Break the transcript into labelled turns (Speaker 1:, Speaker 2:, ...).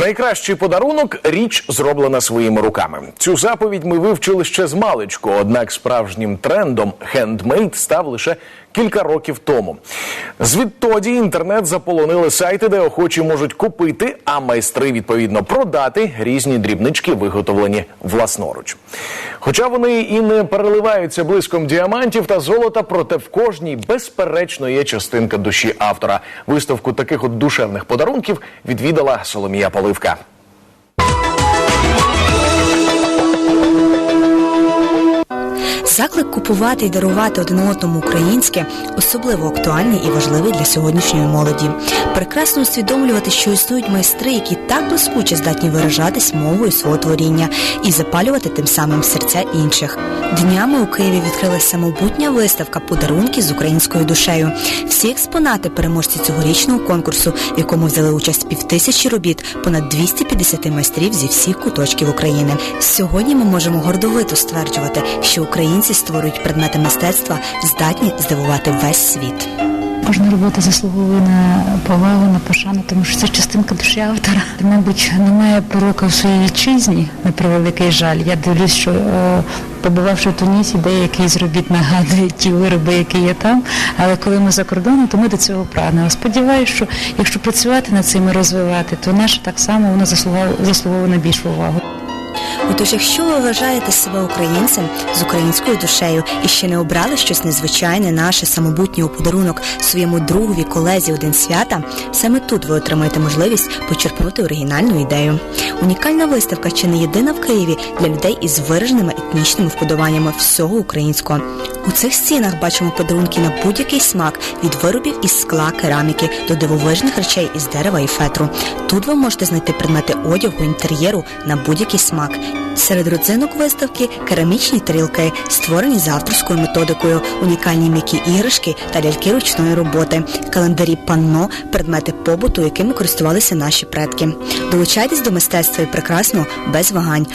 Speaker 1: Найкращий подарунок річ зроблена своїми руками. Цю заповідь ми вивчили ще з маличку. Однак справжнім трендом хендмейд став лише кілька років тому. Звідтоді інтернет заполонили сайти, де охочі можуть купити, а майстри відповідно продати різні дрібнички, виготовлені власноруч. Хоча вони і не переливаються блиском діамантів та золота, проте в кожній безперечно є частинка душі автора. Виставку таких от душевних подарунків відвідала Соломія Olivo
Speaker 2: Заклик купувати і дарувати один одному українське особливо актуальний і важливий для сьогоднішньої молоді. Прекрасно усвідомлювати, що існують майстри, які так блискуче здатні виражатись мовою свого творіння і запалювати тим самим серця інших. Днями у Києві відкрилася самобутня виставка подарунки з українською душею. Всі експонати переможці цьогорічного конкурсу, в якому взяли участь півтисячі робіт, понад 250 майстрів зі всіх куточків України. Сьогодні ми можемо гордовито стверджувати, що українці створюють предмети мистецтва, здатні здивувати весь світ.
Speaker 3: Кожна робота заслуговує на повагу, на пошану, тому що це частинка душі автора. Мабуть, немає порока в своїй вітчизні, на превеликий жаль. Я дивлюсь, що е, побувавши в Тунісі, деякі з робіт нагадують ті вироби, які є там. Але коли ми за кордоном, то ми до цього прагнемо. Сподіваюся, що якщо працювати над цим і розвивати, то наше так само воно заслуговує на більшу увагу.
Speaker 2: Отож, якщо ви вважаєте себе українцем з українською душею і ще не обрали щось незвичайне, наше самобутнє у подарунок своєму другові, колезі один свята, саме тут ви отримаєте можливість почерпнути оригінальну ідею. Унікальна виставка чи не єдина в Києві для людей із вираженими етнічними вподобаннями всього українського. У цих стінах бачимо подарунки на будь-який смак від виробів із скла, кераміки до дивовижних речей із дерева і фетру. Тут ви можете знайти предмети одягу, інтер'єру на будь-який смак. Серед родзинок виставки керамічні тарілки, створені за авторською методикою, унікальні м'які іграшки та ляльки ручної роботи, календарі панно, предмети побуту, якими користувалися наші предки. Долучайтесь до мистецтва і прекрасного без вагань.